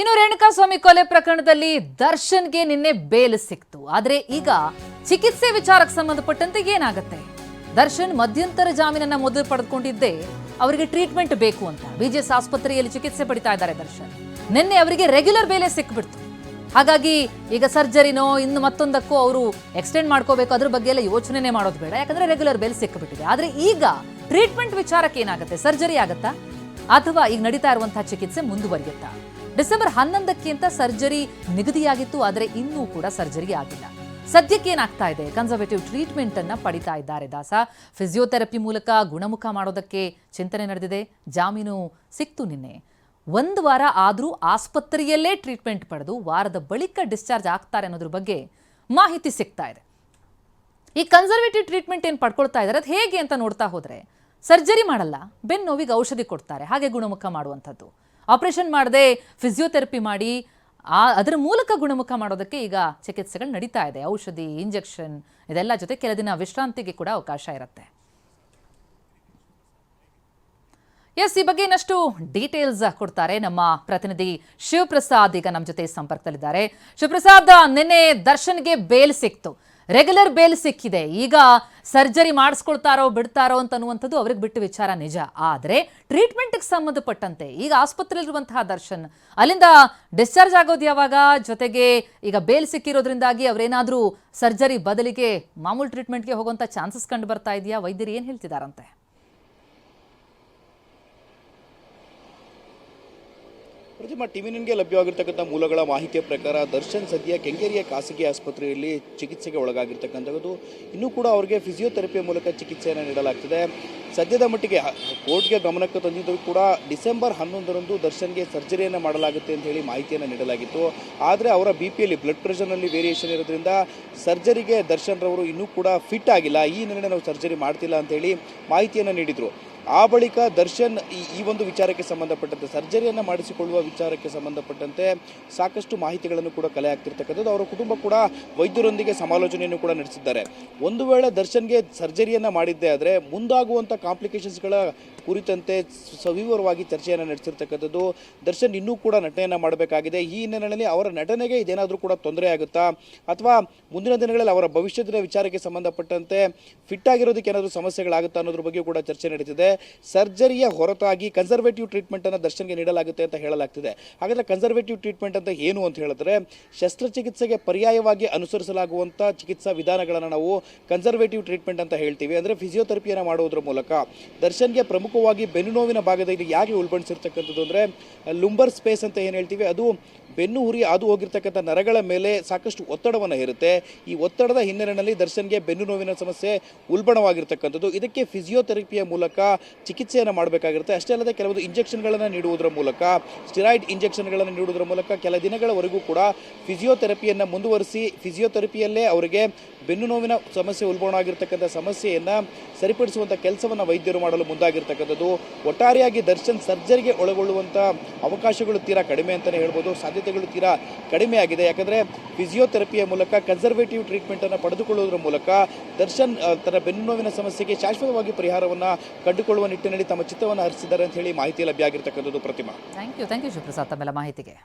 ಇನ್ನು ರೇಣುಕಾಸ್ವಾಮಿ ಕೊಲೆ ಪ್ರಕರಣದಲ್ಲಿ ದರ್ಶನ್ಗೆ ನಿನ್ನೆ ಬೇಲ್ ಸಿಕ್ತು. ಆದ್ರೆ ಈಗ ಚಿಕಿತ್ಸೆ ವಿಚಾರಕ್ಕೆ ಸಂಬಂಧಪಟ್ಟಂತೆ ಏನಾಗುತ್ತೆ? ದರ್ಶನ್ ಮಧ್ಯಂತರ ಜಾಮೀನನ್ನ ಮೊದಲು ಪಡೆದುಕೊಂಡಿದ್ದೆ ಅವರಿಗೆ ಟ್ರೀಟ್ಮೆಂಟ್ ಬೇಕು ಅಂತ. ಬಿಜಿಎಸ್ ಆಸ್ಪತ್ರೆಯಲ್ಲಿ ಚಿಕಿತ್ಸೆ ಪಡಿತಾ ಇದ್ದಾರೆ ದರ್ಶನ್. ನಿನ್ನೆ ಅವರಿಗೆ ರೆಗ್ಯುಲರ್ ಬೇಲೆ ಸಿಕ್ಬಿಡ್ತು. ಹಾಗಾಗಿ ಈಗ ಸರ್ಜರಿನೋ ಇನ್ನು ಮತ್ತೊಂದಕ್ಕೂ ಅವರು ಎಕ್ಸ್ಟೆಂಡ್ ಮಾಡ್ಕೋಬೇಕು, ಅದ್ರ ಬಗ್ಗೆ ಎಲ್ಲ ಯೋಚನೆ ಮಾಡೋದು ಬೇಡ. ಯಾಕಂದ್ರೆ ರೆಗ್ಯುಲರ್ ಬೇಲ್ ಸಿಕ್ಬಿಟ್ಟಿದೆ. ಆದ್ರೆ ಈಗ ಟ್ರೀಟ್ಮೆಂಟ್ ವಿಚಾರಕ್ಕೆ ಏನಾಗುತ್ತೆ? ಸರ್ಜರಿ ಆಗತ್ತಾ? ಅಥವಾ ಈಗ ನಡೀತಾ ಇರುವಂತಹ ಚಿಕಿತ್ಸೆ ಮುಂದುವರಿಯುತ್ತಾ? ಡಿಸೆಂಬರ್ ಹನ್ನೊಂದಕ್ಕಿಂತ ಸರ್ಜರಿ ನಿಗದಿಯಾಗಿತ್ತು, ಆದರೆ ಇನ್ನೂ ಕೂಡ ಸರ್ಜರಿ ಆಗಿಲ್ಲ. ಸದ್ಯಕ್ಕೆ ಏನಾಗ್ತಾ ಇದೆ? ಕನ್ಸರ್ವೇಟಿವ್ ಟ್ರೀಟ್ಮೆಂಟ್ ಅನ್ನ ಪಡಿತಾ ಇದ್ದಾರೆ ದಾಸ. ಫಿಸಿಯೋಥೆರಪಿ ಮೂಲಕ ಗುಣಮುಖ ಮಾಡೋದಕ್ಕೆ ಚಿಂತನೆ ನಡೆದಿದೆ. ಜಾಮೀನು ಸಿಕ್ತು ನಿನ್ನೆ. ಒಂದು ವಾರ ಆದರೂ ಆಸ್ಪತ್ರೆಯಲ್ಲೇ ಟ್ರೀಟ್ಮೆಂಟ್ ಪಡೆದು ವಾರದ ಬಳಿಕ ಡಿಸ್ಚಾರ್ಜ್ ಆಗ್ತಾರೆ ಅನ್ನೋದ್ರ ಬಗ್ಗೆ ಮಾಹಿತಿ ಸಿಗ್ತಾ ಇದೆ. ಈ ಕನ್ಸರ್ವೇಟಿವ್ ಟ್ರೀಟ್ಮೆಂಟ್ ಏನು ಪಡ್ಕೊಳ್ತಾ ಇದ್ದಾರೆ ಅದು ಹೇಗೆ ಅಂತ ನೋಡ್ತಾ ಹೋದರೆ, ಸರ್ಜರಿ ಮಾಡಲ್ಲ ಬೆನ್ನು ನೋವಿಗೆ ಔಷಧಿ ಕೊಡ್ತಾರೆ, ಹಾಗೆ ಗುಣಮುಖ ಮಾಡುವಂಥದ್ದು. ಆಪರೇಷನ್ ಮಾಡದೆ ಫಿಸಿಯೋಥೆರಪಿ ಮಾಡಿ, ಆ, ಅದರ ಮೂಲಕ ಗುಣಮುಖ ಮಾಡೋದಕ್ಕೆ ಈಗ ಚಿಕಿತ್ಸೆಗಳು ನಡೀತಾ ಇದೆ. ಔಷಧಿ, ಇಂಜೆಕ್ಷನ್, ಇದೆಲ್ಲ ಜೊತೆ ಕೆಲ ದಿನ ವಿಶ್ರಾಂತಿಗೆ ಕೂಡ ಅವಕಾಶ ಇರುತ್ತೆ. ಎಸ್, ಈ ಬಗ್ಗೆ ಇನ್ನಷ್ಟು ಡೀಟೇಲ್ಸ್ ಕೊಡ್ತಾರೆ ನಮ್ಮ ಪ್ರತಿನಿಧಿ ಶಿವಪ್ರಸಾದ್ ಈಗ ನಮ್ಮ ಜೊತೆ ಸಂಪರ್ಕದಲ್ಲಿದ್ದಾರೆ. ಶಿವಪ್ರಸಾದ್, ನಿನ್ನೆ ದರ್ಶನ್ಗೆ ಬೇಲ್ ಸಿಕ್ತು. ರೆಗ್ಯುಲರ್ ಬೇಲ್ ಸಿಕ್ಕಿದೆ. ಈಗ ಸರ್ಜರಿ ಮಾಡಿಸ್ಕೊಳ್ತಾರೋ ಬಿಡ್ತಾರೋ ಅಂತ ಅನ್ನುವಂಥದ್ದು ಅವ್ರಿಗೆ ಬಿಟ್ಟು ವಿಚಾರ ನಿಜ. ಆದರೆ ಟ್ರೀಟ್ಮೆಂಟ್ಗೆ ಸಂಬಂಧಪಟ್ಟಂತೆ ಈಗ ಆಸ್ಪತ್ರೆಯಲ್ಲಿರುವಂತಹ ದರ್ಶನ್, ಅಲ್ಲಿಂದ ಡಿಸ್ಚಾರ್ಜ್ ಆಗೋದು ಯಾವಾಗ? ಜೊತೆಗೆ ಈಗ ಬೇಲ್ ಸಿಕ್ಕಿರೋದ್ರಿಂದಾಗಿ ಅವರೇನಾದರೂ ಸರ್ಜರಿ ಬದಲಿಗೆ ಮಾಮೂಲು ಟ್ರೀಟ್ಮೆಂಟ್ಗೆ ಹೋಗುವಂಥ ಚಾನ್ಸಸ್ ಕಂಡು ಬರ್ತಾ ಇದೆಯಾ? ವೈದ್ಯರು ಏನು ಹೇಳ್ತಿದಾರಂತೆ? ಪ್ರತಿಮಾ ಟಿವಿ ನಿನ್ಗೆ ಲಭ್ಯವಾಗಿರ್ತಕ್ಕಂಥ ಮೂಲಗಳ ಮಾಹಿತಿಯ ಪ್ರಕಾರ ದರ್ಶನ್ ಸದ್ಯ ಕೆಂಗೇರಿಯ ಖಾಸಗಿ ಆಸ್ಪತ್ರೆಯಲ್ಲಿ ಚಿಕಿತ್ಸೆಗೆ ಒಳಗಾಗಿರ್ತಕ್ಕಂಥದ್ದು. ಇನ್ನೂ ಕೂಡ ಅವರಿಗೆ ಫಿಸಿಯೋಥೆರಪಿಯ ಮೂಲಕ ಚಿಕಿತ್ಸೆಯನ್ನು ನೀಡಲಾಗ್ತಿದೆ. ಸದ್ಯದ ಮಟ್ಟಿಗೆ ಕೋರ್ಟ್ಗೆ ಗಮನಕ್ಕೆ ತಂದಿದ್ದರೂ ಕೂಡ ಡಿಸೆಂಬರ್ ಹನ್ನೊಂದರಂದು ದರ್ಶನ್ಗೆ ಸರ್ಜರಿಯನ್ನು ಮಾಡಲಾಗುತ್ತೆ ಅಂತ ಹೇಳಿ ಮಾಹಿತಿಯನ್ನು ನೀಡಲಾಗಿತ್ತು. ಆದರೆ ಅವರ ಬಿ ಪಿಯಲ್ಲಿ ಬ್ಲಡ್ ಪ್ರೆಷರ್ನಲ್ಲಿ ವೇರಿಯೇಷನ್ ಇರೋದ್ರಿಂದ ಸರ್ಜರಿಗೆ ದರ್ಶನ್ ರವರು ಇನ್ನೂ ಕೂಡ ಫಿಟ್ ಆಗಿಲ್ಲ. ಈ ನಿರ್ಣಯ ನಾವು ಸರ್ಜರಿ ಮಾಡ್ತಿಲ್ಲ ಅಂತ ಹೇಳಿ ಮಾಹಿತಿಯನ್ನು ನೀಡಿದರು. ಆ ಬಳಿಕ ದರ್ಶನ್ ಈ ಒಂದು ವಿಚಾರಕ್ಕೆ ಸಂಬಂಧಪಟ್ಟಂತೆ, ಸರ್ಜರಿಯನ್ನು ಮಾಡಿಸಿಕೊಳ್ಳುವ ವಿಚಾರಕ್ಕೆ ಸಂಬಂಧಪಟ್ಟಂತೆ ಸಾಕಷ್ಟು ಮಾಹಿತಿಗಳನ್ನು ಕೂಡ ಕಲೆ ಆಗ್ತಿರ್ತಕ್ಕಂಥದ್ದು. ಅವರ ಕುಟುಂಬ ಕೂಡ ವೈದ್ಯರೊಂದಿಗೆ ಸಮಾಲೋಚನೆಯನ್ನು ಕೂಡ ನಡೆಸಿದ್ದಾರೆ. ಒಂದು ವೇಳೆ ದರ್ಶನ್ಗೆ ಸರ್ಜರಿಯನ್ನು ಮಾಡಿದ್ದೇ ಆದರೆ ಮುಂದಾಗುವಂಥ ಕಾಂಪ್ಲಿಕೇಶನ್ಸ್ಗಳ ಕುರಿತಂತೆ ಸವಿವರವಾಗಿ ಚರ್ಚೆಯನ್ನು ನಡೆಸಿರ್ತಕ್ಕಂಥದ್ದು. ದರ್ಶನ್ ಇನ್ನೂ ಕೂಡ ನಟನೆಯನ್ನು ಮಾಡಬೇಕಾಗಿದೆ. ಈ ಹಿನ್ನೆಲೆಯಲ್ಲಿ ಅವರ ನಟನೆಗೆ ಇದೇನಾದರೂ ಕೂಡ ತೊಂದರೆ ಆಗುತ್ತಾ? ಅಥವಾ ಮುಂದಿನ ದಿನಗಳಲ್ಲಿ ಅವರ ಭವಿಷ್ಯದ ವಿಚಾರಕ್ಕೆ ಸಂಬಂಧಪಟ್ಟಂತೆ ಫಿಟ್ ಆಗಿರೋದಕ್ಕೆ ಏನಾದರೂ ಸಮಸ್ಯೆಗಳಾಗುತ್ತಾ ಅನ್ನೋದ್ರ ಬಗ್ಗೆ ಕೂಡ ಚರ್ಚೆ ನಡೀತಿದೆ. ಸರ್ಜರಿಯ ಹೊರತಾಗಿ ಕನ್ಸರ್ವೇಟಿವ್ ಟ್ರೀಟ್ಮೆಂಟ್ ಅನ್ನು ದರ್ಶನ್ಗೆ ನೀಡಲಾಗುತ್ತೆ ಅಂತ ಹೇಳಲಾಗ್ತಿದೆ. ಹಾಗಾದರೆ ಕನ್ಸರ್ವೇಟಿವ್ ಟ್ರೀಟ್ಮೆಂಟ್ ಅಂತ ಏನು ಅಂತ ಹೇಳಿದ್ರೆ, ಶಸ್ತ್ರಚಿಕಿತ್ಸೆಗೆ ಪರ್ಯಾಯವಾಗಿ ಅನುಸರಿಸಲಾಗುವಂಥ ಚಿಕಿತ್ಸಾ ವಿಧಾನಗಳನ್ನು ನಾವು ಕನ್ಸರ್ವೇಟಿವ್ ಟ್ರೀಟ್ಮೆಂಟ್ ಅಂತ ಹೇಳ್ತೀವಿ. ಅಂದರೆ ಫಿಸಿಯೋಥೆರಪಿಯನ್ನು ಮಾಡುವುದರ ಮೂಲಕ ದರ್ಶನ್ಗೆ ಪ್ರಮುಖವಾಗಿ ಬೆನ್ನು ನೋವಿನ ಭಾಗದಲ್ಲಿ ಯಾಕೆ ಉಲ್ಬಣಿಸಿರ್ತಕ್ಕಂಥದ್ದು ಅಂದರೆ ಲುಂಬರ್ ಸ್ಪೇಸ್ ಅಂತ ಏನು ಹೇಳ್ತೀವಿ ಅದು ಬೆನ್ನು ಹುರಿ ಹಾದು ಹೋಗಿರ್ತಕ್ಕಂಥ ನರಗಳ ಮೇಲೆ ಸಾಕಷ್ಟು ಒತ್ತಡವನ್ನು ಹೇರುತ್ತೆ. ಈ ಒತ್ತಡದ ಹಿನ್ನೆಲೆಯಲ್ಲಿ ದರ್ಶನ್ಗೆ ಬೆನ್ನು ನೋವಿನ ಸಮಸ್ಯೆ ಉಲ್ಬಣವಾಗಿರ್ತಕ್ಕಂಥದ್ದು. ಇದಕ್ಕೆ ಫಿಸಿಯೋಥೆರಪಿಯ ಮೂಲಕ ಚಿಕಿತ್ಸೆಯನ್ನು ಮಾಡಬೇಕಾಗಿರುತ್ತೆ. ಅಷ್ಟೇ ಅಲ್ಲದೆ ಕೆಲವೊಂದು ಇಂಜೆಕ್ಷನ್ಗಳನ್ನು ನೀಡುವುದರ ಮೂಲಕ, ಸ್ಟಿರಾಯ್ಡ್ ಇಂಜೆಕ್ಷನ್ಗಳನ್ನು ನೀಡುವುದರ ಮೂಲಕ ಕೆಲ ದಿನಗಳವರೆಗೂ ಕೂಡ ಫಿಸಿಯೋಥೆರಪಿಯನ್ನು ಮುಂದುವರಿಸಿ, ಫಿಸಿಯೋಥೆರಪಿಯಲ್ಲೇ ಅವರಿಗೆ ಬೆನ್ನು ನೋವಿನ ಸಮಸ್ಯೆ ಉಲ್ಬಣವಾಗಿರ್ತಕ್ಕಂಥ ಸಮಸ್ಯೆಯನ್ನು ಸರಿಪಡಿಸುವಂಥ ಕೆಲಸವನ್ನು ವೈದ್ಯರು ಮಾಡಲು ಮುಂದಾಗಿರ್ತಕ್ಕಂಥದ್ದು. ಒಟ್ಟಾರೆಯಾಗಿ ದರ್ಶನ್ ಸರ್ಜರಿಗೆ ಒಳಗೊಳ್ಳುವಂಥ ಅವಕಾಶಗಳು ತೀರಾ ಕಡಿಮೆ ಅಂತಲೇ ಹೇಳ್ಬೋದು. ಸಾಧ್ಯತೆಗಳು ತೀರಾ ಕಡಿಮೆ ಆಗಿದೆ. ಯಾಕಂದರೆ ಫಿಸಿಯೋಥೆರಪಿಯ ಮೂಲಕ ಕನ್ಸರ್ವೇಟಿವ್ ಟ್ರೀಟ್ಮೆಂಟನ್ನು ಪಡೆದುಕೊಳ್ಳುವುದರ ಮೂಲಕ ದರ್ಶನ್ ತನ್ನ ಬೆನ್ನು ನೋವಿನ ಸಮಸ್ಯೆಗೆ ಶಾಶ್ವತವಾಗಿ ಪರಿಹಾರವನ್ನು ಕಂಡುಕೊಳ್ಳುವ ನಿಟ್ಟಿನಲ್ಲಿ ತಮ್ಮ ಚಿತ್ತವನ್ನು ಹರಿಸಿದ್ದಾರೆ ಅಂತ ಹೇಳಿ ಮಾಹಿತಿ ಲಭ್ಯ ಆಗಿರ್ತಕ್ಕಂಥದ್ದು Prathima. Thank you. Thank you Shivaprasad ತಮ್ಮೆಲ್ಲ ಮಾಹಿತಿಗೆ.